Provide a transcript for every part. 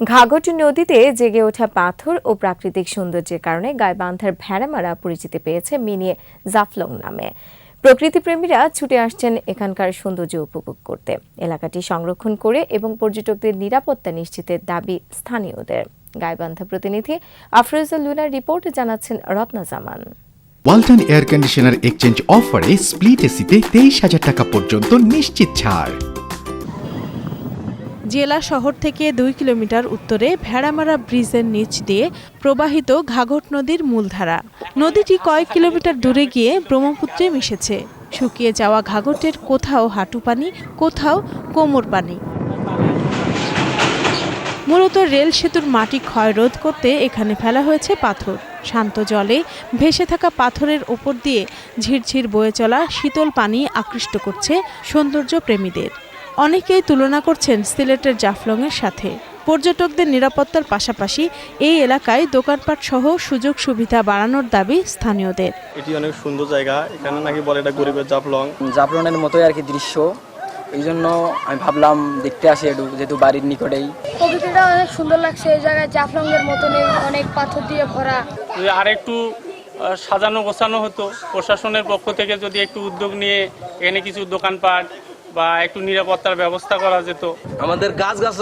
ঘাঘট নদীতে জেগে ওঠা পাথর ও প্রাকৃতিক সৌন্দর্যের কারণে গাইবান্ধার ভেড়ামারা পরিচিতি পেয়েছে মিনি জাফলং নামে। প্রকৃতিপ্রেমীরা ছুটে আসছেন এখানকার সৌন্দর্য উপভোগ করতে। এলাকাটি সংরক্ষণ করে এবং পর্যটকদের নিরাপত্তা নিশ্চিতের দাবি স্থানীয়দের। গাইবান্ধা প্রতিনিধি আফরোজা লুনার রিপোর্ট জানাচ্ছেন Ratna Zaman. Walton air conditioner exchange অফারে স্প্লিট এসিতে তেইশ হাজার টাকা পর্যন্ত নিশ্চিত ছাড়। জেলা শহর থেকে দুই কিলোমিটার উত্তরে ভেড়ামারা ব্রিজের নিচ দিয়ে প্রবাহিত ঘাঘট নদীর মূলধারা। নদীটি কয়েক কিলোমিটার দূরে গিয়ে ব্রহ্মপুত্রে মিশেছে। শুকিয়ে যাওয়া ঘাঘটের কোথাও হাঁটু পানি, কোথাও কোমর পানি। মূলত রেল সেতুর মাটি ক্ষয় রোধ করতে এখানে ফেলা হয়েছে পাথর। শান্ত জলে ভেসে থাকা পাথরের ওপর দিয়ে ঝিরঝির বয়ে চলা শীতল পানি আকৃষ্ট করছে সৌন্দর্য প্রেমীদের অনেকেই তুলনা করছেন সিলেটের জাফলংয়ের সাথে। পর্যটকদের নিরাপত্তার পাশাপাশি এই এলাকায় দোকানপাট সহ সুযোগ সুবিধা বাড়ানোর দাবি স্থানীয়দের। এটি অনেক সুন্দর জায়গা এখানে নাকি বলে এটা গরিবের জাফলং। জাফলনের মতোই আর কি দৃশ্য। এই জন্য আমি ভাবলাম দেখতে আসি একটু যেহেতু বাড়ির নিকটেই। প্রকৃতিটা অনেক সুন্দর লাগছে এই জায়গায় জাফলংয়ের মতনই অনেক পাথর দিয়ে ভরা। যদি আরেকটু আহ, সাজানো গোছানো হতো প্রশাসনের পক্ষ থেকে যদি একটু উদ্যোগ নিয়ে এখানে কিছু দোকানপাট বা একটু নিরাপত্তার ব্যবস্থা করা যেত। আমাদের গাছ গাছ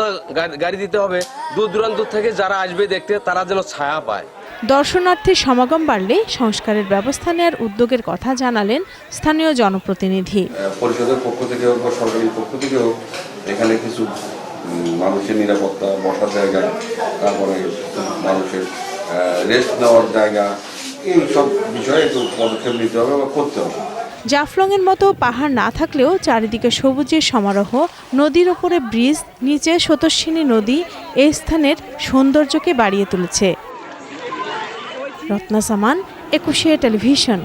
গাড়ি দিতে হবে। দূর দূরান্ত থেকে যারা আসবে দেখতে তারা যেন ছায়া পায়। দর্শনার্থীর সমাগম বাড়লে সংস্কারের ব্যবস্থা নেওয়ার উদ্যোগের কথা জানালেন স্থানীয় জনপ্রতিনিধি। পরিষদের পক্ষ থেকে হোক বা সরকারি পক্ষ থেকে হোক এখানে কিছু মানুষের নিরাপত্তা বসার জায়গা তারপরে মানুষের রেস্ট নেওয়ার জায়গা এই সব বিষয়ে একটু পদক্ষেপ নিতে হবে বা করতে হবে। জাফলংয়ের মতো পাহাড় না থাকলেও চারিদিকে সবুজের সমারোহ, নদীর ওপরে ব্রিজ, নিচে সতস্বিনী নদী এই স্থানের সৌন্দর্যকে বাড়িয়ে তুলেছে। রত্না সামান, একুশে টেলিভিশন।